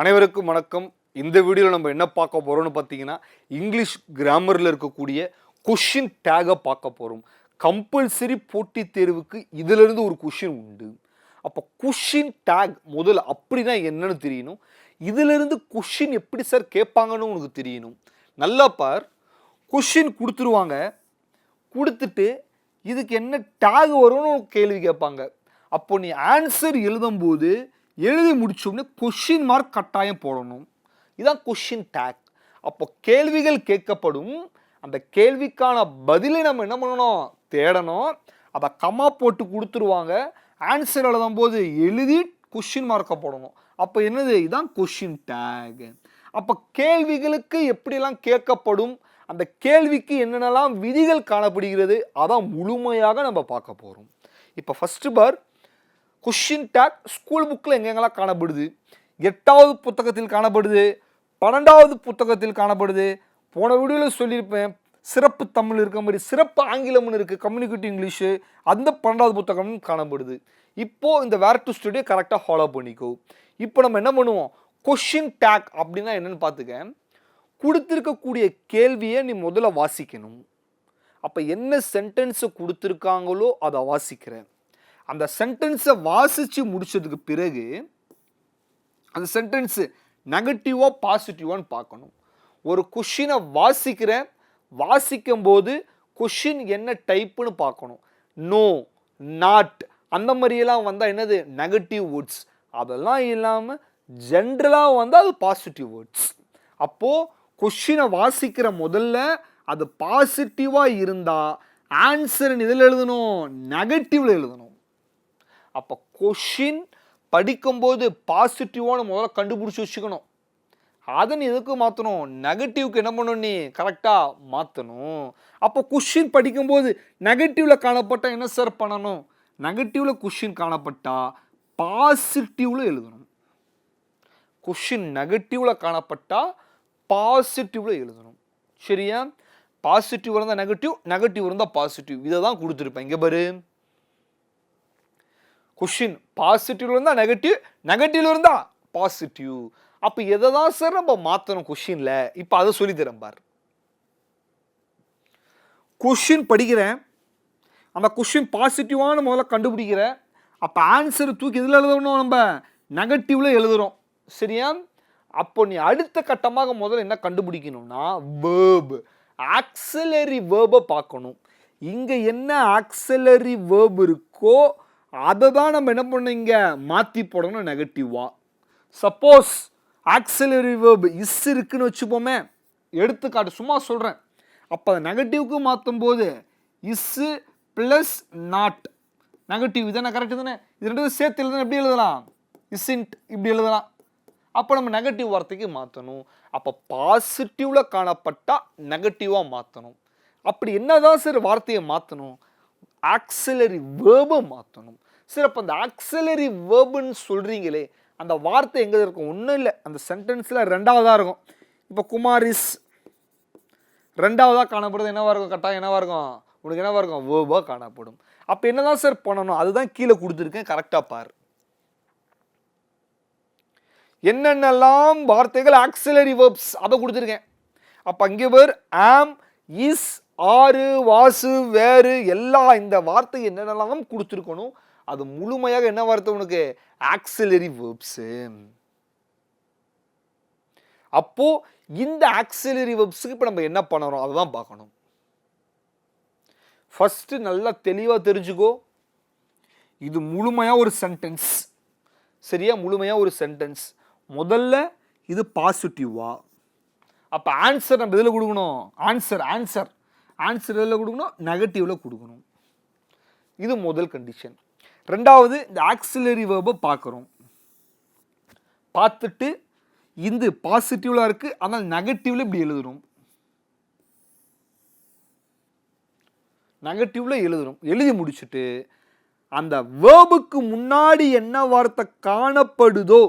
அனைவருக்கும் வணக்கம். இந்த வீடியோவில் நம்ம என்ன பார்க்க போகிறோம்னு பார்த்தீங்கன்னா இங்கிலீஷ் கிராமரில் இருக்கக்கூடிய கொஷின் டேகை பார்க்க போகிறோம் கம்பல்சரி போட்டித் தேர்வுக்கு இதிலிருந்து ஒரு கொஷின் உண்டு. அப்போ கொஷின் டேக் முதல்ல அப்படின்னா என்னன்னு தெரியணும். இதிலிருந்து கொஷின் எப்படி சார் கேட்பாங்கன்னு உனக்கு தெரியணும். நல்லா பார். கொஷின் கொடுத்துருவாங்க. கொடுத்துட்டு இதுக்கு என்ன டேக் வரும்னு கேள்வி கேட்பாங்க. அப்போ நீ ஆன்சர் எழுதும்போது எழுதி முடிச்ச கொஷின் மார்க் கட்டாயம் போடணும். இதுதான் கொஷின் டேக் அப்போ கேள்விகள் கேட்கப்படும். அந்த கேள்விக்கான பதிலை நம்ம என்ன பண்ணணும்? தேடணும். அதை கம்மா போட்டு கொடுத்துருவாங்க. ஆன்சர் எழுதும்போது எழுதி கொஷின் மார்க்கை போடணும். அப்போ என்னது? இதுதான் கொஷின் டேக் அப்போ கேள்விகளுக்கு எப்படியெல்லாம் கேட்கப்படும்? அந்த கேள்விக்கு என்னென்னலாம் விதிகள் காணப்படுகிறது? அதான் முழுமையாக நம்ம பார்க்க போகிறோம் இப்போ ஃபஸ்ட்டு பார் கொஷின் டேக் ஸ்கூல் புக்கில் எங்கெங்கெல்லாம் காணப்படுது? எட்டாவது புத்தகத்தில் காணப்படுது பன்னெண்டாவது புத்தகத்தில் காணப்படுது. போன வீடியோவில் சொல்லியிருப்பேன் சிறப்பு தமிழ் இருக்க மாதிரி சிறப்பு ஆங்கிலம்னு இருக்குது கம்யூனிகேட்டிவ் இங்கிலீஷு அந்த பன்னெண்டாவது புத்தகமும் காணப்படுது. இப்போது இந்த வேர் டு ஸ்டுடியோ கரெக்டாக ஃபாலோ பண்ணிக்கோ. இப்போ நம்ம என்ன பண்ணுவோம்? கொஷின் டேக் அப்படின்னா என்னன்னு பார்த்துக்க. கொடுத்துருக்கக்கூடிய கேள்வியை நீ முதல்ல வாசிக்கணும். அப்போ என்ன சென்டென்ஸை கொடுத்துருக்காங்களோ அதை வாசிக்கிறேன். அந்த சென்டென்ஸை வாசித்து முடிச்சதுக்கு பிறகு அந்த சென்டென்ஸு நெகட்டிவாக பாசிட்டிவான்னு பார்க்கணும். ஒரு கொஷினை வாசிக்கிறேன் வாசிக்கும் போது கொஷின் என்ன டைப்புன்னு பார்க்கணும். நோ நாட் அந்த மாதிரியெல்லாம் வந்தால் என்னது? நெகட்டிவ் வேர்ட்ஸ் அதெல்லாம் இல்லாமல் ஜென்ரலாக வந்தால் அது பாசிட்டிவ் வேர்ட்ஸ் அப்போது கொஷினை வாசிக்கிற முதல்ல அது பாசிட்டிவாக இருந்தால் ஆன்சர் இதில் எழுதணும்? நெகட்டிவில் எழுதணும். அப்போ கொஷின் படிக்கும்போது பாசிட்டிவான முதல்ல கண்டுபிடிச்சி வச்சுக்கணும். அதை நீ எதுக்கு மாற்றணும் நெகட்டிவ்க்கு என்ன பண்ணணும் நீ? கரெக்டாக மாற்றணும் அப்போ கொஷின் படிக்கும்போது நெகட்டிவில் காணப்பட்டால் என்ன சார் பண்ணணும்? நெகட்டிவில் கொஷின் காணப்பட்டால் பாசிட்டிவில் எழுதணும். கொஷின் நெகட்டிவில் காணப்பட்டால் பாசிட்டிவில் எழுதணும். சரியா? பாசிட்டிவ் இருந்தால் நெகட்டிவ் நெகட்டிவ் இருந்தால் பாசிட்டிவ் இதை தான் கொடுத்துருப்பேன். இங்கே பாரு. கொஷின் பாசிட்டிவ்ல இருந்தால் நெகட்டிவ் நெகட்டிவ்ல இருந்தால் பாசிட்டிவ் அப்போ எதை தான் சார் நம்ம மாற்றணும் கொஷினில் இப்போ அதை சொல்லித்தரேன் பார். கொஷின் படிக்கிறேன். அந்த கொஷின் பாசிட்டிவான முதல்ல கண்டுபிடிக்கிறேன். அப்போ ஆன்சர் தூக்கி எதில் எழுதணும் நம்ம? நெகட்டிவில் எழுதுறோம். சரியா? அப்போ நீ அடுத்த கட்டமாக முதல்ல என்ன கண்டுபிடிக்கணும்னா வேர்பு ஆக்சலரி வேர்பை பார்க்கணும். இங்கே என்ன ஆக்சலரி வேர்ப் இருக்கோ அதை தான் நம்ம என்ன பண்ணீங்க மாற்றி போடணும் நெகட்டிவாக சப்போஸ் ஆக்சிலரி வேர்ப் இஸ் இருக்குன்னு வச்சுப்போமே. எடுத்துக்காட்டு சும்மா சொல்கிறேன் அப்போ அதை நெகட்டிவ்க்கு மாற்றும் போது இஸ்ஸு ப்ளஸ் நாட் நெகட்டிவ் இதானே கரெக்டு தானே? இது ரெண்டு சேர்த்து எழுதுனா எப்படி எழுதலாம்? இஸ்இன்ட் இப்படி எழுதலாம். அப்போ நம்ம நெகட்டிவ் வார்த்தைக்கு மாற்றணும் அப்போ பாசிட்டிவில் காணப்பட்டால் நெகட்டிவாக மாற்றணும் அப்படி என்ன தான் சார் வார்த்தையை மாற்றணும் ஆக்சிலரி வேர்பை மாற்றணும் சரி அப்போ அந்த ஆக்சிலரி வேர்புன்னு சொல்கிறீங்களே அந்த வார்த்தை எங்கே இருக்கும்? ஒன்றும் இல்லை. அந்த சென்டென்ஸில் ரெண்டாவதாக இருக்கும். இப்போ குமாரிஸ் ரெண்டாவதாக காணப்படுறது என்னவாக இருக்கும்? கட்டாயம் என்னவாக இருக்கும்? உனக்கு என்னவாக இருக்கும்? வேர்பாக காணப்படும். அப்போ என்னதான் சார் பண்ணணும்? அதுதான் கீழே கொடுத்துருக்கேன். கரெக்டாக பார். என்னென்னலாம் வார்த்தைகள் ஆக்சிலரி வேர்ப்ஸ் அதை கொடுத்துருக்கேன். அப்போ அங்கே பேர் ஆம் இஸ் ஆறு வாசு வேறு எல்லா இந்த வார்த்தை என்னென்னலாம் கொடுத்துருக்கணும் அது முழுமையாக என்ன வார்த்தை உனக்கு? ஆக்சிலரி வேர்ப்ஸு அப்போ இந்த ஆக்சிலரி வேர்ப்ஸுக்கு இப்போ நம்ம என்ன பண்ணுறோம்? அதை தான் பார்க்கணும். ஃபஸ்ட்டு நல்லா தெளிவாக தெரிஞ்சுக்கோ. இது முழுமையாக ஒரு சென்டென்ஸ் சரியா? முழுமையாக ஒரு சென்டென்ஸ் முதல்ல இது பாசிட்டிவா அப்போ ஆன்சர் நம்ம இதில் கொடுக்கணும்? ஆன்சர் ஆன்சர் ஆன்சர் கொடுக்கணும்? நெகட்டிவில் கொடுக்கணும்? இது முதல் கண்டிஷன் ரெண்டாவது இந்த ஆக்சிலரி வேர்பை பார்க்குறோம். பார்த்துட்டு இந்த பாசிட்டிவ்லாம் இருக்குது ஆனால் நெகட்டிவில் இப்படி எழுதுகிறோம் நெகட்டிவில் எழுதுகிறோம் எழுதி முடிச்சுட்டு அந்த வேர்புக்கு முன்னாடி என்ன வார்த்தை காணப்படுதோ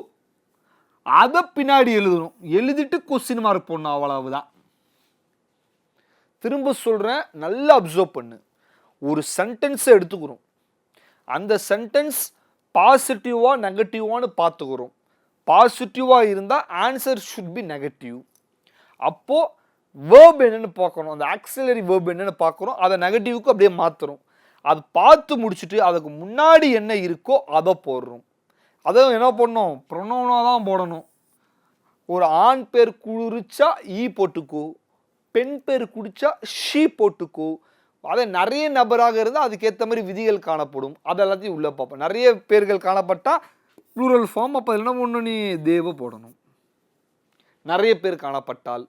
அதை பின்னாடி எழுதணும் எழுதிட்டு கொஸ்டின் மார்க் போடணும் அவ்வளவுதான். திரும்ப சொல்கிறேன் நல்லா அப்சர்வ் பண்ணு. ஒரு சென்டென்ஸை எடுத்துக்கிறோம். அந்த சென்டென்ஸ் பாசிட்டிவாக நெகட்டிவான்னு பார்த்துக்கிறோம். பாசிட்டிவாக இருந்தால் ஆன்சர் ஷுட் பி நெகட்டிவ் அப்போது வேர்ப் என்னன்னு பார்க்கணும். அந்த ஆக்சிலரி வேர்ப் என்னென்னு பார்க்குறோம் அதை நெகட்டிவுக்கு அப்படியே மாற்றுறோம் அது பார்த்து முடிச்சுட்டு அதுக்கு முன்னாடி என்ன இருக்கோ அதை போடுறோம். அதை என்ன பண்ணணும்? ப்ரொனோனாக தான் போடணும். ஒரு ஆண் பேர் குளிர்ச்சா ஈ போட்டுக்கோ. பெண் பேர் குடித்தா ஷீ போட்டுக்கோ. அதை நிறைய நபராக இருந்தால் அதுக்கேற்ற மாதிரி விதிகள் காணப்படும். அது எல்லாத்தையும் உள்ளே பார்ப்போம். நிறைய பேர்கள் காணப்பட்டால் ப்ளூரல் ஃபார்ம் அப்போ என்ன ஒன்று நீ தேவ போடணும். நிறைய பேர் காணப்பட்டால்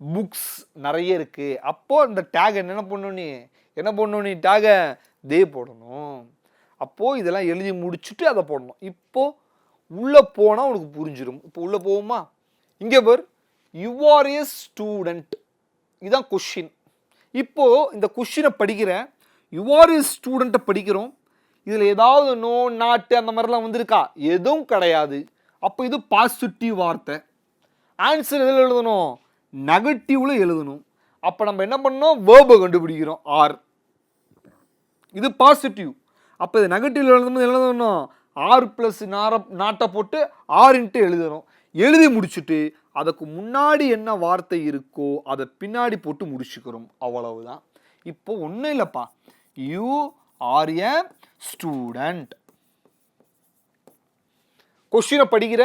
புக்ஸ் நிறைய இருக்குது அப்போது இந்த டேக் என்ன பண்ணணும் நீ? என்ன பண்ணணும் நீ? டேகை தே போடணும். அப்போது இதெல்லாம் எழுதி முடிச்சுட்டு அதை போடணும். இப்போது உள்ளே போனால் உனக்கு புரிஞ்சிடும் இப்போ உள்ளே போவோமா இங்கே பேர் யூ ஆர் ஏ ஸ்டூடெண்ட் இதுதான் கொஷின் இப்போது இந்த கொஷினை படிக்கிறேன். யூ இஸ் ஸ்டூடெண்ட்டை படிக்கிறோம். இதில் ஏதாவது நோ நாட்டு அந்த மாதிரிலாம் வந்திருக்கா? எதுவும் கிடையாது. அப்போ இது பாசிட்டிவ் வார்த்தை. ஆன்சர் எதில் எழுதணும்? நெகட்டிவில் எழுதணும். அப்போ நம்ம என்ன பண்ணோம் வேர்பை கண்டுபிடிக்கிறோம். ஆர் இது பாசிட்டிவ் அப்போ இது நெகட்டிவ் எழுதும்போது எழுதணும்? ஆர் ப்ளஸ் நார நாட்டை போட்டு ஆர் இன்ட்டு எழுதணும். எழுதி முடிச்சுட்டு அதுக்கு முன்னாடி என்ன வார்த்தை இருக்கோ அதை பின்னாடி போட்டு முடிச்சுக்கிறோம். அவ்வளவுதான். இப்போ ஒன்றும் இல்லைப்பா. யூ ஆர் எ ஸ்டூடெண்ட் கொஸ்டினை படிக்கிற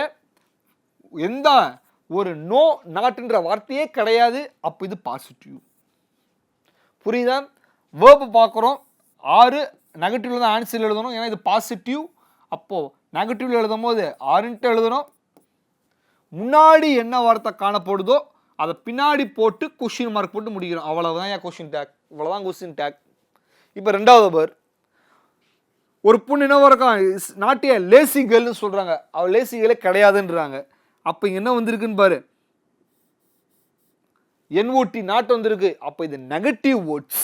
எந்த ஒரு நோ நாட்டுன்ற வார்த்தையே கிடையாது. அப்போ இது பாசிட்டிவ் புரியுதா? வேர்பு பார்க்குறோம். ஆறு நெகட்டிவ்ல தான் ஆன்சர் எழுதணும். ஏன்னா இது பாசிட்டிவ் அப்போது நெகட்டிவ்ல எழுதும் போது ஆறுன்ட்டு எழுதணும். முன்னாடி என்ன வார்த்தை காணப்படுதோ அதை பின்னாடி போட்டு கொஷின் மார்க் போட்டு முடிக்கிறோம். அவ்வளோதான் ஏன் கொஷின் டேக் இவ்வளோதான் கொஷின் டேக் இப்போ ரெண்டாவது பேர் ஒரு பொண்ணு என்னவா இருக்கான் நாட்டிய லேசி கேர்ள்னு சொல்கிறாங்க அவள் லேசி கேர்ளே கிடையாதுன்றாங்க. அப்போ என்ன வந்திருக்குன்னு பாரு. என்ஓடி நாட் வந்திருக்கு. அப்போ இது நெகட்டிவ் வேர்ட்ஸ்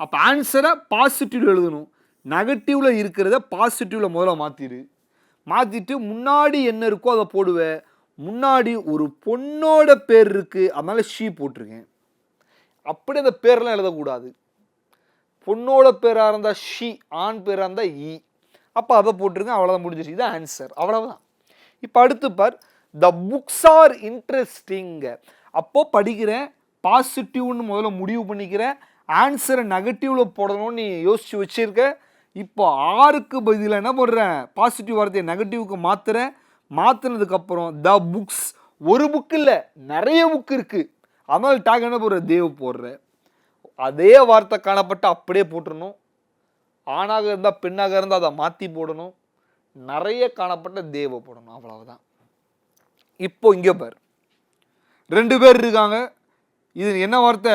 அப்போ ஆன்சரை பாசிட்டிவ் எழுதணும். நெகட்டிவில் இருக்கிறத பாசிட்டிவில் முதல்ல மாற்றிடு மாற்றிட்டு முன்னாடி என்ன இருக்கோ அதை போடுவேன் முன்னாடி ஒரு பொண்ணோட பேர் இருக்குது அதனால் ஷீ போட்டிருக்கேன். அப்படி அந்த பேரெலாம் எழுதக்கூடாது. பொண்ணோட பேராக இருந்தால் ஷி ஆண் பேராக இருந்தால் இ அப்போ அதை போட்டிருக்கேன் அவ்வளோதான் முடிஞ்சிருச்சு. இதான் ஆன்சர் அவ்வளோதான் இப்போ அடுத்து பார் த புக்ஸ் ஆர் இன்ட்ரெஸ்டிங்க அப்போது படிக்கிறேன் பாசிட்டிவ்னு முதல்ல முடிவு பண்ணிக்கிறேன் ஆன்சரை நெகட்டிவில் போடணும்னு நீ யோசித்து வச்சுருக்க. இப்போ ஆறுக்கு பதிலாக என்ன பண்ணுறேன் பாசிட்டிவ் வார்த்தையை நெகட்டிவுக்கு மாற்றுறேன் மாற்றினதுக்கப்புறம் த புக்ஸ் ஒரு புக் இல்லை நிறைய புக் இருக்குது அதனால் டேக் என்ன போடுற? தேவ் போடுற. அதே வார்த்தை காணப்பட்டு அப்படியே போட்டுறணும். ஆணாக இருந்தால் பெண்ணாக இருந்தால் அதை மாற்றி போடணும். நிறைய காணப்பட்ட தேவ போடணும் அவ்வளவுதான். இப்போ இங்கே பார். ரெண்டு பேர் இருக்காங்க. இது என்ன வார்த்தை?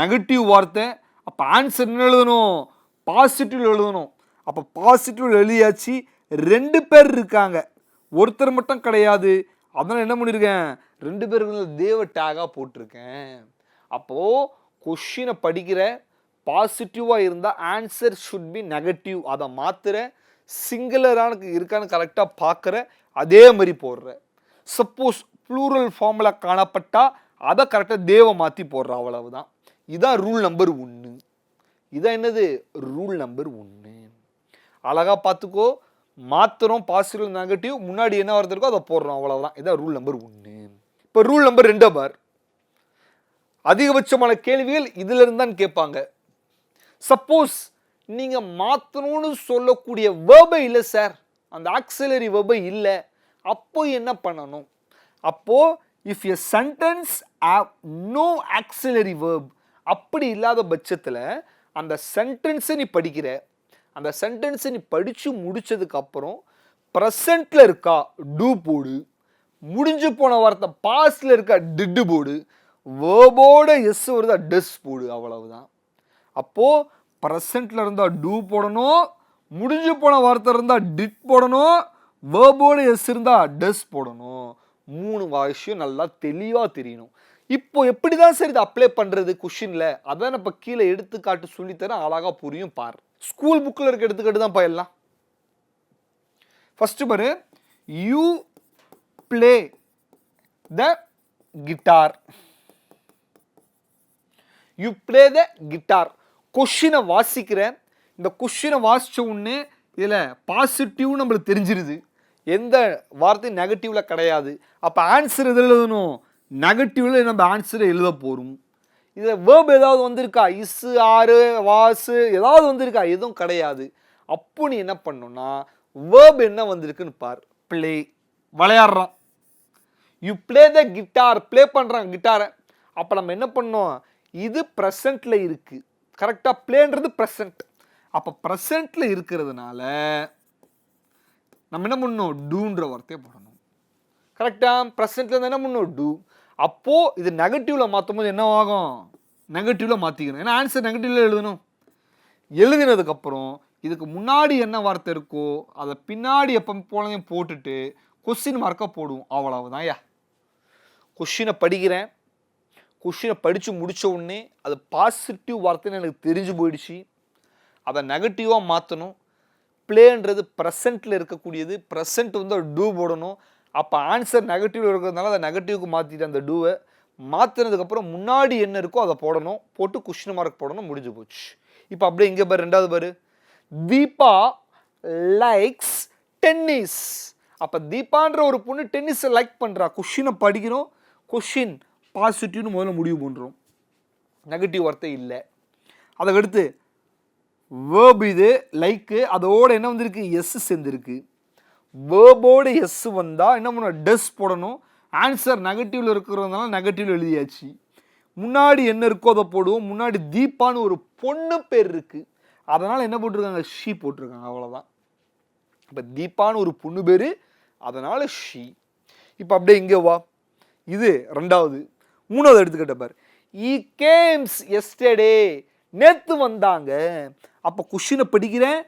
நெகட்டிவ் வார்த்தை. அப்போ ஆன்சர் என்ன எழுதணும்? பாசிட்டிவ் எழுதணும். அப்போ பாசிட்டிவ் எழுதியாச்சு. ரெண்டு பேர் இருக்காங்க. ஒருத்தர் மட்டும் கிடையாது. அதனால் என்ன பண்ணியிருக்கேன் ரெண்டு பேருக்கு தேவ டேகாக போட்டிருக்கேன். அப்போது கொஷினை படிக்கிற பாசிட்டிவாக இருந்தால் ஆன்சர் ஷுட் பி நெகட்டிவ் அதை மாற்றுற சிங்குலரான இருக்கான்னு கரெக்டாக பார்க்குற அதே மாதிரி போடுற. சப்போஸ் ப்ளூரல் ஃபார்மில் காணப்பட்டால் அதை கரெக்டாக தேவ மாற்றி போடுற அவ்வளவுதான். இதான் ரூல் நம்பர் ஒன்று இதான் என்னது? ரூல் நம்பர் ஒன்று அழகா பார்த்துக்கோ. மாத்திரம் பாசிட்டிவ் நெகட்டிவ் முன்னாடி என்ன வரது இருக்கோ அதை போடுறோம் அவ்வளோதான் இதான் ரூல் நம்பர் ஒன்று இப்போ ரூல் நம்பர் ரெண்டோ பார். அதிகபட்சமான கேள்விகள் இதிலிருந்து தான் கேட்பாங்க. சப்போஸ் நீங்கள் மாற்றணும்னு சொல்லக்கூடிய வேர்பை இல்லை சார் அந்த ஆக்சிலரி வேர்பை இல்லை. அப்போ என்ன பண்ணணும்? அப்போது if a sentence no auxiliary verb அப்படி இல்லாத பட்சத்தில் அந்த சென்டென்ஸை நீ படிக்கிற அந்த சென்டென்ஸை நீ படித்து முடித்ததுக்கப்புறம் ப்ரெசண்ட்டில் இருக்கா டூ போடு. முடிஞ்சு போன வார்த்தை பாஸ்டில் இருக்கா டிட்டு போடு. வேர்போட எஸ் வருதா டெஸ் போடு அவ்வளவுதான். அப்போது ப்ரெசண்ட்டில் இருந்தால் டூ போடணும் முடிஞ்சு போன வார்த்தை இருந்தால் டிட் போடணும் வேர்போட எஸ் இருந்தால் டெஸ் போடணும். மூணு விஷயம் நல்லா தெளிவாக தெரியணும். இப்போ எப்படி தான் சார் இதை அப்ளை பண்ணுறது கொஷினில் அதான் இப்போ கீழே எடுத்துக்காட்டு சொல்லித்தரேன் அழகாக புரியும் பார். ஸ்கூல் புக்கில் இருக்க எடுத்துக்கிட்டு தான் எல்லாம் ஃபஸ்ட்டு பாரு you play the guitar you play the guitar கொஷினை வாசிக்கிறேன். இந்த கொஷினை வாசித்த உடனே இதில் பாசிட்டிவ் நம்மளுக்கு தெரிஞ்சிருது. எந்த வார்த்தையும் நெகட்டிவில் கிடையாது. அப்போ ஆன்சர் எதில் எழுதணும்? நெகட்டிவில் நம்ம ஆன்சரை எழுத போகிறோம் இதில் வேர்ப் ஏதாவது வந்திருக்கா? இஸ்ஸு ஆறு வாசு ஏதாவது வந்திருக்கா? எதுவும் கிடையாது. அப்போ நீ என்ன பண்ணுன்னா வேர்ப் என்ன வந்திருக்குன்னு பார். Play விளையாடுறான் you play the guitar play பண்ணுறான் கிட்டாரை அப்போ நம்ம என்ன பண்ணோம்? இது ப்ரெசண்ட்டில் இருக்குது கரெக்டாக ப்ளேன்றது ப்ரெசண்ட் அப்போ ப்ரெசண்ட்டில் இருக்கிறதுனால நம்ம என்ன பண்ணணும் டூன்ற வார்த்தையை போடணும். கரெக்டாக ப்ரெசென்ட்ல என்ன பண்ணணும் டூ அப்போது இது நெகட்டிவில் மாற்றும் போது என்ன ஆகும்? நெகட்டிவில் மாற்றிக்கணும் ஏன்னா ஆன்சர் நெகட்டிவில் எழுதணும். எழுதினதுக்கப்புறம் இதுக்கு முன்னாடி என்ன வார்த்தை இருக்கோ அதை பின்னாடி எப்போ போனதையும் போட்டுட்டு கொஸ்டின் மார்க்காக போடுவோம். அவ்வளவுதான் ஐயா. கொஷினை படிக்கிறேன். கொஷினை படித்து முடித்த உடனே அது பாசிட்டிவ் வார்த்தைன்னு எனக்கு தெரிஞ்சு போயிடுச்சு. அதை நெகட்டிவாக மாற்றணும் ப்ளேன்றது ப்ரெசண்ட்டில் இருக்கக்கூடியது. ப்ரெசண்ட் வந்து டூ போடணும். அப்போ ஆன்சர் நெகட்டிவ் இருக்கிறதுனால அதை நெகட்டிவ்க்கு மாற்றிட்டு அந்த டூவை மாற்றினதுக்கப்புறம் முன்னாடி என்ன இருக்கோ அதை போடணும் போட்டு கொஷின் மார்க் போடணும் முடிஞ்சு போச்சு. இப்போ அப்படியே இங்கே பாரு ரெண்டாவது பாரு. தீபா லைக்ஸ் டென்னிஸ் அப்போ தீபான்ற ஒரு பொண்ணு டென்னிஸை லைக் பண்ணுறா கொஷினை படிக்கிறோம் கொஷின் பாசிட்டிவ்னு முதல்ல முடிவு பண்ணுறோம் நெகட்டிவ் வார்த்தை இல்லை. அதுக்கடுத்து வேர்ப் இது லைக்கு அதோட என்ன வந்திருக்கு? எஸ் சேர்ந்துருக்கு. வேர்போடு எஸ் வந்தால் என்ன பண்ணுவோம் டெஸ் போடணும். ஆன்சர் நெகட்டிவில் இருக்கிறதுனால நெகட்டிவ் எழுதியாச்சு. முன்னாடி என்ன இருக்கோ அதை போடுவோம். முன்னாடி தீபான்னு ஒரு பொண்ணு பேர் இருக்குது அதனால் என்ன போட்டிருக்காங்க? ஷீ போட்டிருக்காங்க. அவ்வளோதான் இப்போ தீபான்னு ஒரு பொண்ணு பேர் அதனால் ஷீ இப்போ அப்படியே இங்கே வா. இது ரெண்டாவது. மூணாவது எடுத்துக்கிட்ட பார். ஈ கேம்ஸ் எஸ்டே நேற்று வந்தாங்க. அப்போ கொஷினை படிக்கிறேன்.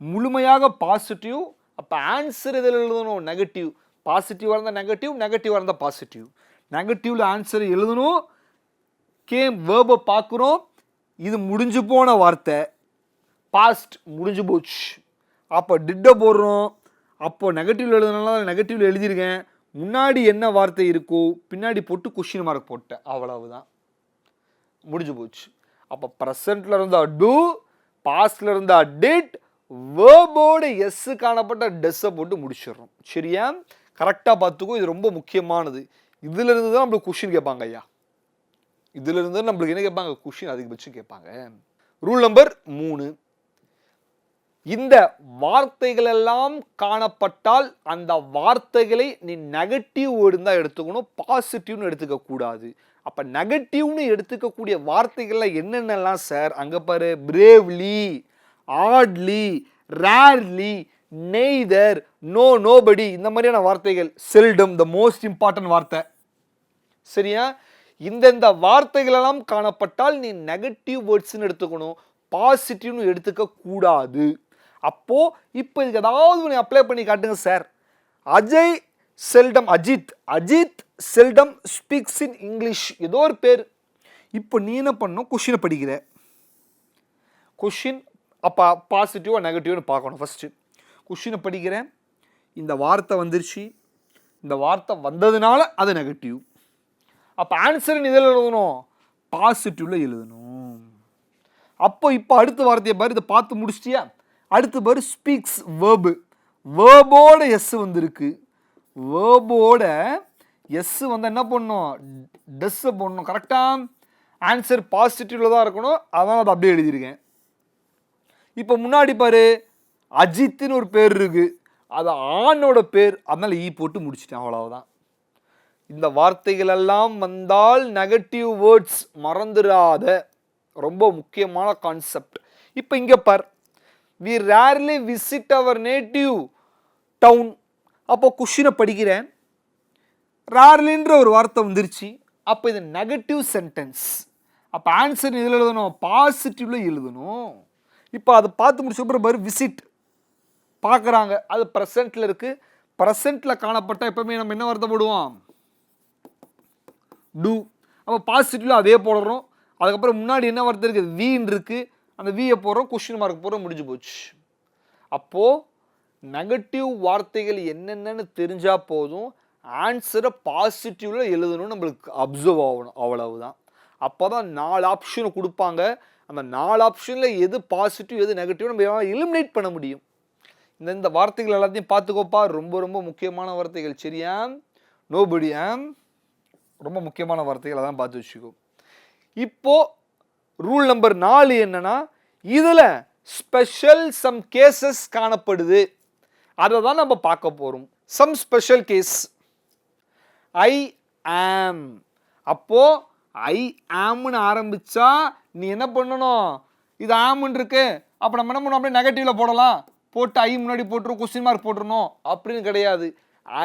முழுமையாக பாசிட்டிவ் அப்போ ஆன்சர் இதில் எழுதணும்? நெகட்டிவ் பாசிட்டிவாக இருந்தால் நெகட்டிவ் நெகட்டிவாக இருந்தால் பாசிட்டிவ் நெகட்டிவில் ஆன்சர் எழுதணும். கேம் வேர்பை பார்க்குறோம். இது முடிஞ்சு போன வார்த்தை. பாஸ்ட் முடிஞ்சு போச்சு. அப்போ டிட்டை போடுறோம். அப்போ நெகட்டிவ் எழுதுனால நெகட்டிவ் எழுதியிருக்கேன். முன்னாடி என்ன வார்த்தை இருக்கோ பின்னாடி போட்டு கொஷின் மார்க் போட்டேன். அவ்வளவுதான். முடிஞ்சு போச்சு. அப்போ ப்ரெசண்ட்டில் இருந்தால் டூ பாஸ்டில் இருந்தால் டிட் வேர்போட எஸ்ஸு காணப்பட்ட டெஸ்ஸை போட்டு முடிச்சிடுறோம். சரியா? கரெக்டாக பார்த்துக்கோ இது ரொம்ப முக்கியமானது. இதிலிருந்து தான் நம்மளுக்கு கொஷின் கேட்பாங்க ஐயா. இதிலிருந்து தான் நம்மளுக்கு என்ன கேட்பாங்க? கொஷின் அதிகபட்சம் கேட்பாங்க. ரூல் நம்பர் மூணு. இந்த வார்த்தைகள் எல்லாம் காணப்பட்டால் அந்த வார்த்தைகளை நீ நெகட்டிவ் வேர்டு தான் எடுத்துக்கணும் பாசிட்டிவ்னு எடுத்துக்க கூடாது. அப்ப நெகட்டிவ்னு எடுத்துக்கக்கூடிய வார்த்தைகளில் என்னென்னலாம் சார் அங்கே பாரு barely hardly rarely neither no nobody இந்த மாதிரியான வார்த்தைகள் செல்டம் த மோஸ்ட் இம்பார்ட்டன்ட் வார்த்தை. சரியா? இந்தந்த வார்த்தைகளெல்லாம் காணப்பட்டால் நீ நெகட்டிவ் வேர்ட்ஸ்னு எடுத்துக்கணும் பாசிட்டிவ்னு எடுத்துக்க கூடாது. அப்போது இப்போ இதுக்கு ஏதாவது ஒன்று அப்ளை பண்ணி காட்டுங்க sir Ajay seldom Ajith. Ajith seldom speaks in English ஏதோ ஒரு பேர். இப்போ நீ என்ன பண்ணும் கொஷினை படிக்கிற. கொஷின் அப்போ பாசிட்டிவாக நெகட்டிவ்னு பார்க்கணும் ஃபஸ்ட்டு கொஷினை படிக்கிறேன். இந்த வார்த்தை வந்துருச்சு. இந்த வார்த்தை வந்ததுனால அது நெகட்டிவ் அப்போ ஆன்சர் இதில் எழுதணும்? பாசிட்டிவில் எழுதணும். அப்போ இப்போ அடுத்த வார்த்தையை பாரு இதை பார்த்து முடிச்சிட்டியா? அடுத்து பாரு ஸ்பீக்ஸ் வேர்பு வேர்போட எஸ் வந்துருக்கு. வேர்போட எஸ் வந்து என்ன பண்ணணும்? டெஸ்ஸை போடணும். கரெக்டாக ஆன்சர் பாசிட்டிவில் தான் இருக்கணும். அதான் அதை அப்படியே எழுதியிருக்கேன். இப்போ முன்னாடி பாரு அஜித்துன்னு ஒரு பேர் இருக்குது அது ஆணோட பேர் அதனால் ஈ e போட்டு முடிச்சிட்டேன் அவ்வளவுதான். இந்த வார்த்தைகள் எல்லாம் வந்தால் நெகட்டிவ் வேர்ட்ஸ் மறந்துடாத ரொம்ப முக்கியமான கான்செப்ட் இப்போ இங்கே பார் we rarely visit our native town அப்போ கொஷினை படிக்கிறேன். ரேர்லின்ற ஒரு வார்த்தை வந்துருச்சு. அப்போ இது நெகட்டிவ் சென்டென்ஸ் அப்போ ஆன்சர் இதில் எழுதணும்? பாசிட்டிவ்ல எழுதணும். இப்போ அதை பார்த்து முடிச்ச அப்புறம் பாரு விசிட் பார்க்குறாங்க. அது ப்ரெசண்ட்டில் இருக்குது ப்ரெசண்ட்டில் காணப்பட்ட எப்போவுமே நம்ம என்ன வருத்தப்படுவோம் போடுவோம்? டூ அப்போ பாசிட்டிவ்ல அதே போடுறோம். அதுக்கப்புறம் முன்னாடி என்ன வார்த்தை இருக்குது வீன் இருக்குது அந்த வீயை போடுறோம். கொஷின் மார்க் போடுறோம். முடிஞ்சு போச்சு. அப்போது நெகட்டிவ் வார்த்தைகள் என்னென்னு தெரிஞ்சால் போதும். ஆன்சரை பாசிட்டிவில் எழுதணும்னு நம்மளுக்கு அப்சர்வ் ஆகணும். அவ்வளவுதான். அப்போ தான் நாலு ஆப்ஷனை கொடுப்பாங்க. அந்த நாலு ஆப்ஷனில் எது பாசிட்டிவ் எது நெகட்டிவ் நம்ம எலிமினேட் பண்ண முடியும். இந்த இந்த வார்த்தைகள் எல்லாத்தையும் பார்த்துக்கோப்பா. ரொம்ப ரொம்ப முக்கியமான வார்த்தைகள். சரியா நோபடி ரொம்ப முக்கியமான வார்த்தைகள் அதான் பார்த்து வச்சுக்கோ. இப்போ ரூல் நம்பர் நாலு என்னென்னா இதில் ஸ்பெஷல் சம் கேசஸ் காணப்படுது. அதை தான் நம்ம பார்க்க போகிறோம் சம் ஸ்பெஷல் கேஸ் ஐ ஆம் அப்போது ஐ ஆம்னு ஆரம்பித்தா நீ என்ன பண்ணணும்? இது ஆமுன்னு இருக்கு அப்போ நம்ம என்ன பண்ணணும்? அப்படியே நெகட்டிவில் போடலாம். போட்டு ஐ முன்னாடி போட்டுரும் கொஸ்டின் மார்க் போட்டுருணும். அப்படின்னு கிடையாது.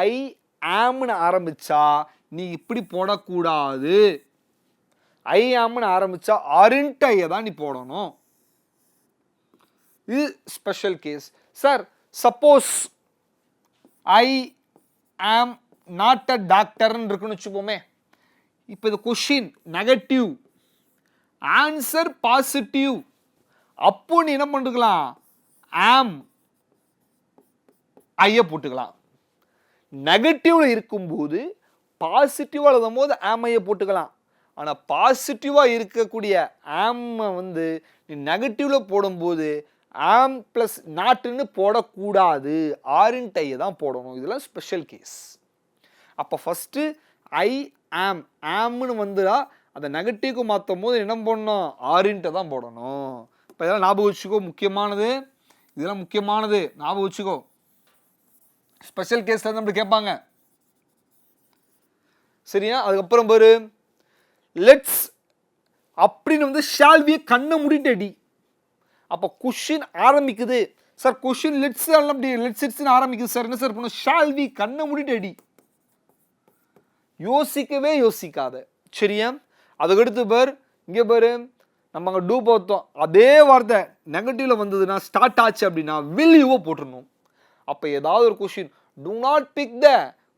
ஐ ஆம்னு ஆரம்பிச்சா நீ இப்படி போடக்கூடாது. ஐ ஆம்னு ஆரம்பிச்சா அருண்டையை தான் நீ போடணும். இது special case sir suppose I am not a டாக்டர்னு இருக்குன்னு வச்சுப்போமே இப்போ இது கொஷின் நெகட்டிவ் ஆன்சர் பாசிட்டிவ் அப்போ நீ என்ன பண்ணிருக்கலாம்? ஆம் ஐய போட்டுக்கலாம். நெகட்டிவ்ல இருக்கும்போது பாசிட்டிவாக எழுதும் போது ஆமையை போட்டுக்கலாம். ஆனால் பாசிட்டிவாக இருக்கக்கூடிய ஆம்மை வந்து நீ நெகட்டிவில் போடும்போது ஆம் ப்ளஸ் நாட்டுன்னு போடக்கூடாது. ஆரின்டையை தான் போடணும். இதெல்லாம் ஸ்பெஷல் கேஸ் அப்போ ஃபஸ்ட்டு ஐ ஆம் ஆம்னு வந்துடா அந்த நெகட்டிவ்க்கு மாற்றும் போது என்ன பண்ணணும் ஆரின்ட்டு தான் போடணும். இப்போ இதெல்லாம் ஞாபகம் வச்சுக்கோ முக்கியமானது. இதெல்லாம் முக்கியமானது. ஞாபகம் வச்சுக்கோ. ஸ்பெஷல் கேஸில் அப்படி கேட்பாங்க. சரியா? அதுக்கப்புறம் பாரு. லெட்ஸ் அப்படின்னு வந்து ஷால்வியை கண்ணை மூடிட்டு அடி அப்போ கொஷின் ஆரம்பிக்குது. சார் கொஷின் லெட்ஸ் அப்படி லெட்ஸ் இட்ஸ்னு ஆரம்பிக்குது சார் என்ன சார் பண்ணும் ஷால்வி கண்ணை மூடிட்டு அடி யோசிக்கவே யோசிக்காத. சரியா? அதுக்கடுத்து பார். இங்கே பேர். நம்ம அங்கே டூ பார்த்தோம். அதே வார்த்தை நெகட்டிவில் வந்ததுன்னா ஸ்டார்ட் ஆச்சு அப்படின்னா வில் யூவை போட்டுடணும் அப்போ ஏதாவது ஒரு question do not pick the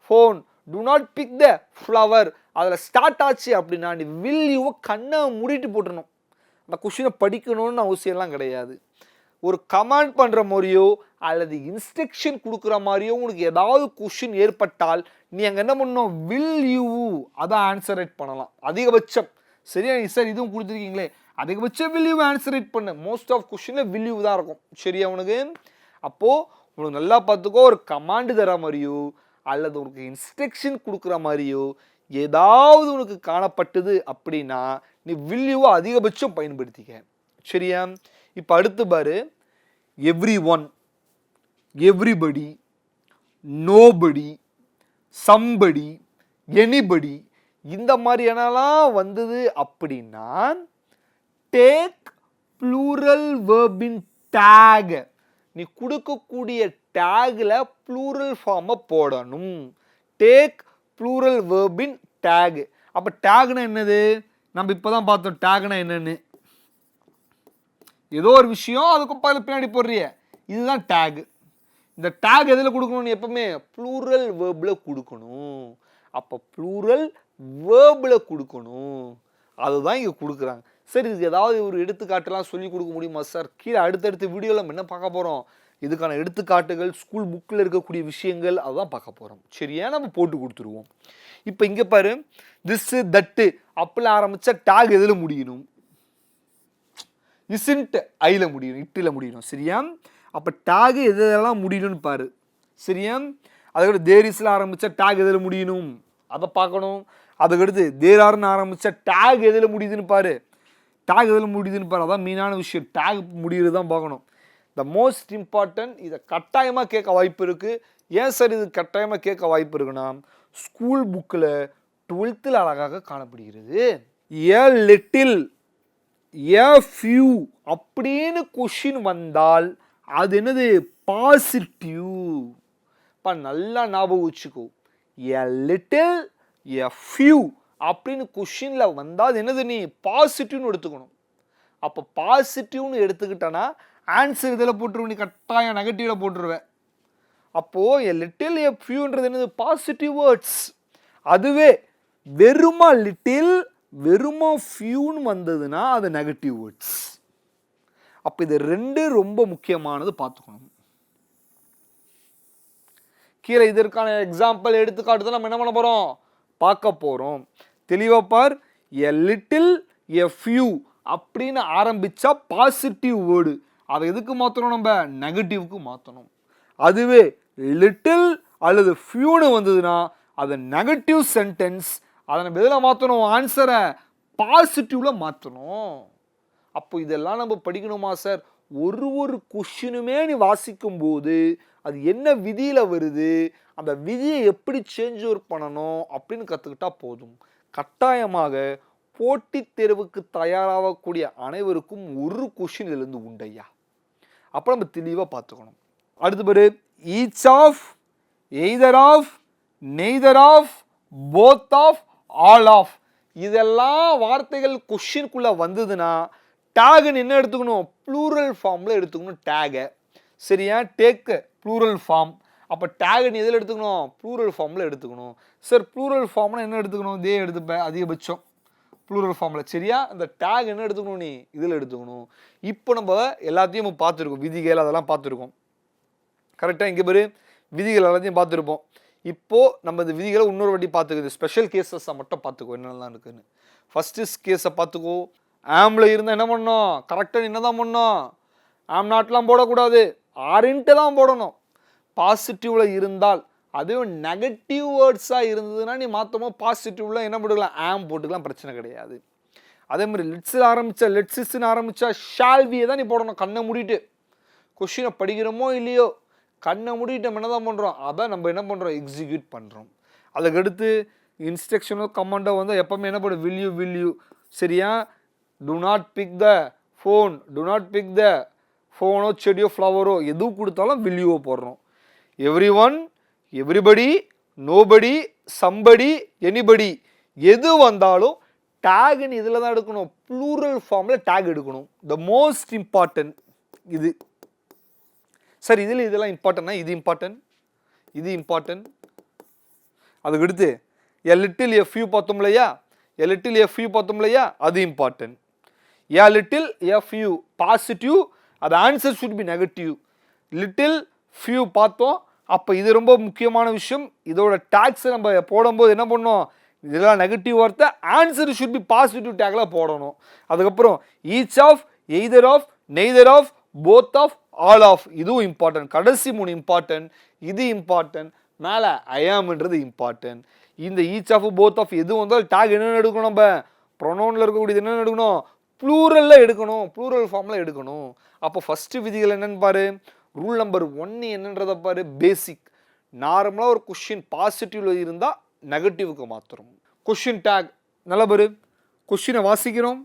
phone do not pick the flower அதில் ஸ்டார்ட் ஆச்சு அப்படின்னா நீ வில் யூவை கண்ணை மூடிட்டு போட்டுடணும் அந்த கொஷினை படிக்கணும்னு அவசியம்லாம் கிடையாது. ஒரு கமாண்ட் பண்ணுற மாதிரியோ அல்லது இன்ஸ்ட்ரக்ஷன் கொடுக்குற மாதிரியோ உனக்கு ஏதாவது கொஷின் ஏற்பட்டால் நீ அங்கே என்ன பண்ணணும்? வில் யூ அதான் ஆன்சர் ரைட் பண்ணலாம். அதிகபட்சம். சரியா? நீ சார் இதுவும் கொடுத்துருக்கீங்களே. அதிகபட்சம் வில் யூ ஆன்சர் ரைட் பண்ணு. மோஸ்ட் ஆஃப் கொஷினில் வில் யூ தான் இருக்கும். சரியா உனக்கு? அப்போது உனக்கு நல்லா பார்த்துக்கோ ஒரு கமாண்டு தர மாதிரியோ அல்லது உனக்கு இன்ஸ்ட்ரக்ஷன் கொடுக்குற மாதிரியோ ஏதாவது உனக்கு காணப்பட்டது அப்படின்னா நீ வில்யூவை அதிகபட்சம் பயன்படுத்திக்க. சரியா? இப்போ அடுத்து பாரு. Every one everybody nobody somebody anybody இந்த மாதிரியானலாம் வந்தது அப்படின்னா டேக் ப்ளூரல் வேர்பின் டேக் நீ கொடுக்கக்கூடிய டேகில் ப்ளூரல் ஃபார்மை போடணும். டேக் ப்ளூரல் வேர்பின் டேக் அப்போ டேக்னா என்னது? நம்ம இப்போ தான் பார்த்தோம் டேக்னா என்னன்னு. ஏதோ ஒரு விஷயம் அதுக்கு பக்கத்துல பின்னாடி போடுறிய. இதுதான் டேகு இந்த டேக் எதில் கொடுக்கணும் எப்பவுமே ப்ளூரல் வேர்பில் கொடுக்கணும். அப்போ ப்ளூரல் வேர்பில் கொடுக்கணும். அதுதான் இங்கே கொடுக்குறாங்க. சரி இதுக்கு ஏதாவது ஒரு எடுத்துக்காட்டுலாம் சொல்லி கொடுக்க முடியுமா சார் கீழே அடுத்தடுத்த வீடியோவில் நம்ம என்ன பார்க்க போகிறோம் இதுக்கான எடுத்துக்காட்டுகள் ஸ்கூல் புக்கில் இருக்கக்கூடிய விஷயங்கள் அதுதான் பார்க்க போகிறோம் சரியா? நம்ம போட்டு கொடுத்துருவோம். இப்போ இங்கே பாரு திஸ்ஸு தட்டு அப்பில் ஆரம்பித்தா டேக் எதில் முடியணும்? இசின்ட் ஐயில் முடியணும் இட்டில் முடியணும். சரியா? அப்போ டேக் எதெல்லாம் முடியணும்னு பாரு. சரியா? அதுக்கடுத்து தேரிஸில் ஆரம்பித்தா டேக் எதில் முடியணும்? அதை பார்க்கணும். அதுக்கடுத்து தேரார்னு ஆரம்பித்தா டேக் எதில் முடியுதுன்னு பாரு. டேக் எதில் முடியுதுன்னு பாரு. அதான் மெயினான விஷயம். டேக் முடியுறது தான் பார்க்கணும். த மோஸ்ட் இம்பார்ட்டன்ட் இதை கட்டாயமாக கேட்க வாய்ப்பு இருக்குது ஏன் சார் இது கட்டாயமாக கேட்க வாய்ப்பு இருக்குன்னா ஸ்கூல் புக்கில் டுவெல்த்தில் அழகாக காணப்படுகிறது. ஏ லிட்டில் ஏ ஃபியூ அப்படின்னு கொஷின் வந்தால் அது என்னது? பாசிட்டிவ் இப்போ நல்லா ஞாபகம் வச்சுக்கோ. எ லிட்டில் எ ஃபியூ அப்படின்னு கொஷினில் வந்தால் அது என்னது நீ? பாசிட்டிவ்னு எடுத்துக்கணும். அப்போ பாசிட்டிவ்னு எடுத்துக்கிட்டனா ஆன்சர் இதில் போட்டுருவ நீ கட்டாயம் நெகட்டிவில் போட்டுருவேன் அப்போது எ லிட்டில் எ ஃபியூன்றது என்னது? பாசிட்டிவ் வேர்ட்ஸ் அதுவே வெறுமா லிட்டில் வெறுமா ஃபியூன்னு வந்ததுன்னா அது நெகட்டிவ் வேர்ட்ஸ் அப்போ இது ரெண்டு ரொம்ப முக்கியமானது பார்த்துக்கணும். கீழே இதற்கான எக்ஸாம்பிள் எடுத்துக்காட்டு தான் நம்ம என்ன பண்ண போகிறோம் பார்க்க போகிறோம் தெளிவாக பார் எ லிட்டில் எ ஃபியூ அப்படின்னு ஆரம்பித்தா பாசிட்டிவ் வேர்டு அதை எதுக்கு மாற்றணும் நம்ம? நெகட்டிவ்க்கு மாற்றணும் அதுவே லிட்டில் அல்லது ஃபியூனு வந்ததுன்னா அது நெகட்டிவ் சென்டென்ஸ் அதை நம்ம எதில் மாற்றணும் ஆன்சரை பாசிட்டிவில் மாற்றணும் அப்போ இதெல்லாம் நம்ம படிக்கணுமா சார்? ஒரு ஒரு கொஷினுமே நீ வாசிக்கும் போது அது என்ன விதியில் வருது அந்த விதியை எப்படி சேஞ்ச் ஓவர் பண்ணணும் அப்படின்னு கற்றுக்கிட்டா போதும். கட்டாயமாக போட்டித் தேர்வுக்கு தயாராகக்கூடிய அனைவருக்கும் ஒரு கொஷின் இதுலேருந்து உண்டையா அப்போ நம்ம தெளிவாக பார்த்துக்கணும். அடுத்து பேர் each of either of neither of both of all of இதெல்லாம் வார்த்தைகள் கொஷினுக்குள்ளே வந்ததுன்னா டேகுன்னு என்ன எடுத்துக்கணும்? ப்ளூரல் ஃபார்மில் எடுத்துக்கணும் டேகை சரியா? டேக்கு ப்ளூரல் ஃபார்ம் அப்போ டேகுன்னு எதில் எடுத்துக்கணும்? ப்ளூரல் ஃபார்மில் எடுத்துக்கணும். சார் ப்ளூரல் ஃபார்ம்னா என்ன எடுத்துக்கணும்? இதே எடுத்துப்பேன். அதிகபட்சம். ப்ளூரல் ஃபார்மில் சரியா? இந்த டேக் என்ன எடுத்துக்கணும் நீ? இதில் எடுத்துக்கணும். இப்போ நம்ம எல்லாத்தையும் நம்ம பார்த்துருக்கோம். விதிகள் அதெல்லாம் பார்த்துருக்கோம். கரெக்டாக இங்கே பேர். விதிகள் எல்லாத்தையும் பார்த்துருப்போம். இப்போது நம்ம இந்த விதிகளை இன்னொரு வாட்டி பார்த்துக்குது. ஸ்பெஷல் கேசஸை மட்டும் பார்த்துக்கோ. என்னென்னலாம் இருக்குன்னு. ஃபஸ்ட்டு கேஸை பார்த்துக்கோ. ஆமில் இருந்தால் என்ன பண்ணோம்? கரெக்டாக என்ன தான் பண்ணோம். ஆம் நாட்லாம் போடக்கூடாது. ஆரின்ட்டு தான் போடணும். பாசிட்டிவில் இருந்தால் அதுவும் நெகட்டிவ் வேர்ட்ஸாக இருந்ததுன்னா நீ மாற்றமோ பாசிட்டிவ்லாம் என்ன போட்டுக்கலாம்? ஆம் போட்டுக்கலாம் பிரச்சனை கிடையாது. அதே மாதிரி லிட்ஸில் ஆரம்பித்தா லெட்ஸிஸ்ன்னு ஆரம்பித்தா ஷால்வியை தான் நீ போடணும் கண்ணை மூடிட்டு. கொஷினை படிக்கிறோமோ இல்லையோ கண்ணை மூடிட்டு நம்ம என்ன தான் பண்ணுறோம் அதை நம்ம என்ன பண்ணுறோம் எக்ஸிக்யூட் பண்ணுறோம் அதுக்கடுத்து இன்ஸ்ட்ரக்ஷனோ கமாண்டோ வந்து எப்போவுமே என்ன பண்ணும் வில்யூ வில்யூ சரியா? Do not pick the phone do not pick the ஃபோனோ செடியோ ஃப்ளவரோ எதுவும் கொடுத்தாலும் வில்யூவோ போடுறோம். Every one everybody nobody somebody anybody எது வந்தாலும் டேக்னு இதில் தான் எடுக்கணும். ப்ளூரல் ஃபார்மில் டேக் எடுக்கணும். த மோஸ்ட் இம்பார்ட்டன்ட் இது. சார் இதில் இதெல்லாம் இம்பார்ட்டன்னா இது இம்பார்ட்டன்ட் இது இம்பார்ட்டன்ட் அதுக்கு அடுத்து எ லிட்டில் எ பார்த்தோம் இல்லையா? எ லிட்டில் எ பார்த்தோம் இல்லையா? அது important a little a few positive அது answer should be negative little few பார்த்தோம். அப்போ இது ரொம்ப முக்கியமான விஷயம். இதோட டேக்ஸை நம்ம போடும்போது என்ன பண்ணோம் இதெல்லாம் நெகட்டிவ் வார்த்தை ஆன்சர் ஷுட் பி பாசிட்டிவ் டேக்கில் போடணும். அதுக்கப்புறம் each of either of neither of both of all of இதுவும் இம்பார்ட்டன்ட் கடைசி மூணு இம்பார்ட்டன்ட் இது இம்பார்ட்டன்ட் மேலே ஐயாம்ன்றது இம்பார்ட்டன்ட் இந்த ஈச் ஆஃப் போத் ஆஃப் எது வந்தாலும் டேக் என்னென்ன எடுக்கணும் நம்ம? ப்ரொனவுனில் இருக்கக்கூடியது என்னென்ன எடுக்கணும்? ப்ளூரலில் எடுக்கணும். ப்ளூரல் ஃபார்மில் எடுக்கணும். அப்போ ஃபஸ்ட்டு விதிகள் என்னென்னு பாரு. ரூல் நம்பர் ஒன்று என்னன்றதை பாரு. பேசிக் நார்மலாக ஒரு கொஷின் பாசிட்டிவில் இருந்தால் நெகட்டிவுக்கு மாற்றுறோம் கொஷின் டேக் நல்ல பாரு. கொஷினை வாசிக்கிறோம்.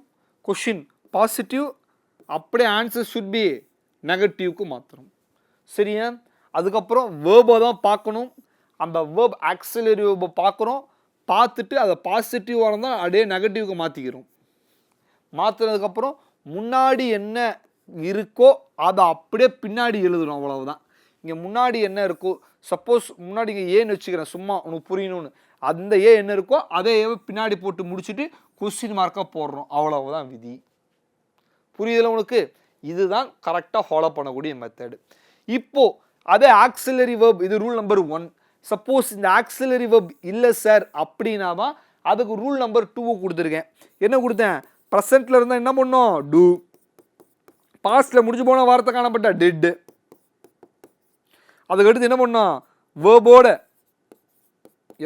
கொஷின் பாசிட்டிவ் அப்படியே ஆன்சர் ஷுட் பி நெகட்டிவ்க்கு மாற்றுறோம் சரியா? அதுக்கப்புறம் வேர்பை தான் பார்க்கணும். அந்த வேர்ப் ஆக்சிலரி வேர்பை பார்க்குறோம். பார்த்துட்டு அதை பாசிட்டிவாக இருந்தால் அப்படியே நெகட்டிவ்க்கு மாற்றிக்கிறோம் மாற்றினதுக்கப்புறம் முன்னாடி என்ன இருக்கோ அதை அப்படியே பின்னாடி எழுதணும் அவ்வளவுதான். இங்கே முன்னாடி என்ன இருக்கோ சப்போஸ் முன்னாடி இங்கே ஏன்னு வச்சுக்கிறேன் சும்மா உனக்கு புரியணும்னு. அந்த ஏ என்ன இருக்கோ அதே ஏவை பின்னாடி போட்டு முடிச்சுட்டு கொஸ்டின் மார்க்காக போடுறோம். அவ்வளவுதான் விதி. புரியுதுல உனக்கு? இதுதான் கரெக்டாக ஃபாலோ பண்ணக்கூடிய மெத்தடு இப்போது அதே ஆக்சிலரி வேர்ப் இது ரூல் நம்பர் ஒன் சப்போஸ் இந்த ஆக்சிலரி வேர்ப் இல்லை சார் அப்படின்னா தான் அதுக்கு ரூல் நம்பர் டூவை கொடுத்துருக்கேன். என்ன கொடுத்தேன்? ப்ரெசண்ட்டில் இருந்தால் என்ன பண்ணோம்? டூ. பாஸ்டில் முடிஞ்சு போன வார்த்தை காணப்பட்ட டெட்டு அதுக்கடுத்து என்ன பண்ணோம்? வேர்போட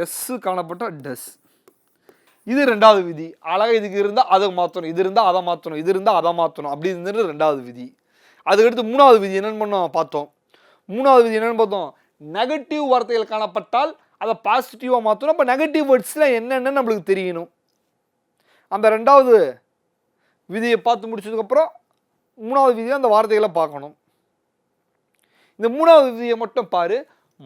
எஸ் காணப்பட்ட டஸ் இது ரெண்டாவது விதி. அழகாக இதுக்கு இருந்தால் அதை மாற்றணும் இது இருந்தால் அதை மாற்றணும் இது இருந்தால் அதை மாற்றணும் அப்படின்னு ரெண்டாவது விதி. அதுக்கடுத்து மூணாவது விதி என்னென்னு பண்ணோம்? பார்த்தோம். மூணாவது விதி என்னென்னு பார்த்தோம்? நெகட்டிவ் வார்த்தைகள் காணப்பட்டால் அதை பாசிட்டிவாக மாற்றணும் அப்போ நெகட்டிவ் வேர்ட்ஸில் என்னென்னு நம்மளுக்கு தெரியணும். அந்த ரெண்டாவது விதியை பார்த்து முடிச்சதுக்கப்புறம் மூணாவது விதியை அந்த வார்த்தைகளை பார்க்கணும். இந்த மூணாவது விதியை மட்டும் பாரு.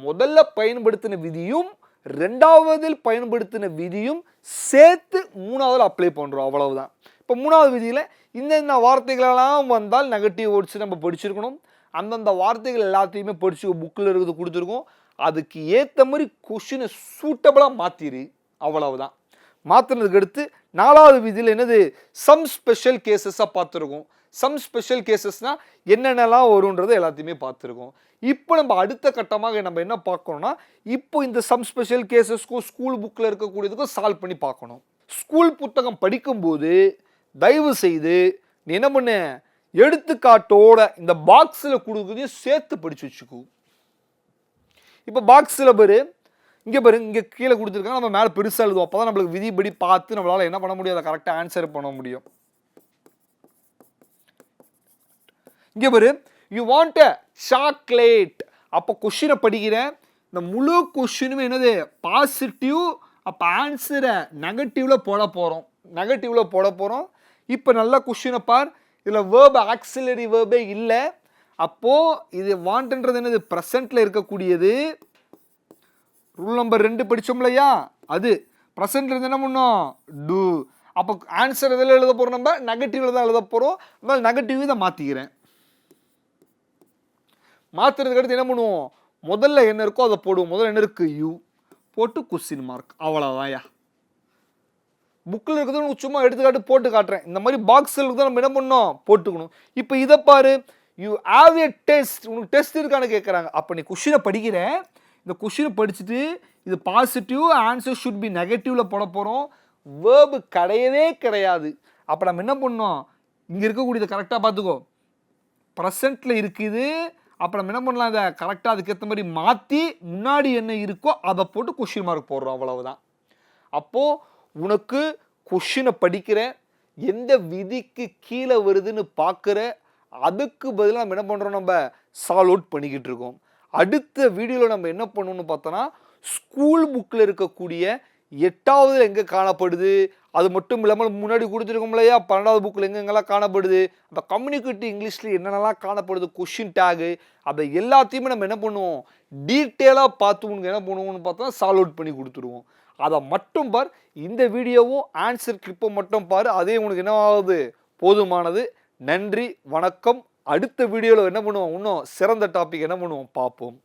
முதல்ல பயன்படுத்தின விதியும் ரெண்டாவதில் பயன்படுத்தின விதியும் சேர்த்து மூணாவதில் அப்ளை பண்ணுறோம் அவ்வளவுதான். இப்போ மூணாவது விதியில் இந்தந்த வார்த்தைகளெல்லாம் வந்தால் நெகட்டிவ் வேர்ட்ஸ் நம்ம படிச்சிருக்கணும். அந்தந்த வார்த்தைகள் எல்லாத்தையுமே படிச்சு புக்கில் இருக்கிறது கொடுத்துருக்கோம். அதுக்கு ஏற்ற மாதிரி கொஷினை சூட்டபிளாக மாற்றிரு அவ்வளவுதான். மாற்றினதுக்கு அடுத்து நாலாவது விதியில் என்னது? சம் ஸ்பெஷல் கேசஸாக பார்த்துருக்கோம். சம் ஸ்பெஷல் கேசஸ்னால் என்னென்னலாம் வரும்ன்றது எல்லாத்தையுமே பார்த்துருக்கோம். இப்போ நம்ம அடுத்த கட்டமாக நம்ம என்ன பார்க்கணும்னா இப்போ இந்த சம் ஸ்பெஷல் கேசஸ்க்கும் ஸ்கூல் புக்கில் இருக்கக்கூடியதுக்கும் சால்வ் பண்ணி பார்க்கணும். ஸ்கூல் புத்தகம் படிக்கும்போது தயவு செய்து நீ என்ன பண்ண? எடுத்துக்காட்டோட இந்த பாக்ஸில் கொடுக்குறதையும் சேர்த்து படிச்சு வச்சுக்கோ. இப்போ பாக்ஸில் பேர் இங்கே பாரு இங்கே கீழே கொடுத்துருக்காங்க நம்ம மேலே பெருசாக எழுதுவோம். அப்போ தான் நம்மளுக்கு விதிப்படி பார்த்து நம்மளால் என்ன பண்ண முடியும்? அதை கரெக்டாக ஆன்சர் பண்ண முடியும். இங்கே பாரு யூ வாண்ட் அ சாக்லேட் அப்போ கொஷினை படிக்கிறேன். இந்த முழு கொஷினுமே என்னது? பாசிட்டிவ் அப்போ ஆன்சரை நெகட்டிவில் போட போகிறோம் நெகட்டிவில் போட போகிறோம் இப்போ நல்ல கொஷினை பார். இதில் வேர்ப் ஆக்சிலரி வேர்பே இல்லை. அப்போது இது வாண்ட்ன்றது என்னது? ப்ரெசண்ட்டில் இருக்கக்கூடியது. ரூல் நம்பர் ரெண்டு படித்தோம்லையா இல்லையா அது ப்ரெசென்ட்ல இருந்து என்ன பண்ணோம்? டூ அப்போ ஆன்சர் எதில் எழுத போகிறோம் நம்ம? நெகட்டிவில் தான் எழுத போகிறோம் அதனால் நெகட்டிவ் இதை மாற்றிக்கிறேன் மாற்றுறதுக்கு அடுத்து என்ன பண்ணுவோம்? முதல்ல என்ன இருக்கோ அதை போடுவோம். முதல்ல என்ன இருக்கு? யூ போட்டு கொஸ்டின் மார்க் அவ்வளோதான்யா புக்கில் இருக்கிறது சும்மா எடுத்துக்காட்டு போட்டு காட்டுறேன். இந்த மாதிரி பாக்ஸில் தான் நம்ம என்ன பண்ணோம்? போட்டுக்கணும். இப்போ இதை பாரு. யூ ஹாவ் எ டெஸ்ட் உனக்கு டெஸ்ட் இருக்கான்னு கேட்குறாங்க அப்போ நீ கொஷினை படிக்கிற இந்த கொஷினை படிச்சுட்டு இது பாசிட்டிவ் ஆன்சர் ஷுட் பி நெகட்டிவில் போட போகிறோம் வேர்பு கிடையவே கிடையாது. அப்போ நம்ம என்ன பண்ணோம் இங்கே இருக்கக்கூடியதை கரெக்டாக பார்த்துக்கோ. ப்ரெசண்ட்டில் இருக்குது. அப்போ நம்ம என்ன பண்ணலாம் அதை கரெக்டாக அதுக்கேற்ற மாதிரி மாற்றி முன்னாடி என்ன இருக்கோ அதை போட்டு கொஷின் மார்க் போடுறோம். அவ்வளவுதான். அப்போது உனக்கு கொஷினை படிக்கிற எந்த விதிக்கு கீழே வருதுன்னு பார்க்குற அதுக்கு பதிலாக நம்ம என்ன பண்ணுறோம் நம்ம? சால்வ் அவுட் பண்ணிக்கிட்டு இருக்கோம். அடுத்த வீடியோவில் நம்ம என்ன பண்ணணும்னு பார்த்தோன்னா ஸ்கூல் புக்கில் இருக்கக்கூடிய எட்டாவது எங்கே காணப்படுது? அது மட்டும் இல்லாமல் முன்னாடி கொடுத்துருக்கோம் இல்லையா பன்னெண்டாவது புக்கில் எங்கெங்கெல்லாம் காணப்படுது? அந்த கம்யூனிகேட்டிவ் இங்கிலீஷில் என்னென்னலாம் காணப்படுது? கொஷின் டேகு அதை எல்லாத்தையுமே நம்ம என்ன பண்ணுவோம்? டீட்டெயிலாக பார்த்து உனக்கு என்ன பண்ணுவோம்னு பார்த்தா சால்வ் அவுட் பண்ணி கொடுத்துருவோம். அதை மட்டும் பார் இந்த வீடியோவும் ஆன்சர் கிளிப்பை மட்டும் பார் அதே உனக்கு என்ன ஆகுது போதுமானது. நன்றி வணக்கம். அடுத்த வீடியோவில் என்ன பண்ணுவோம்? இன்னும் சிறந்த டாபிக் என்ன பண்ணுவோம்? பார்ப்போம்.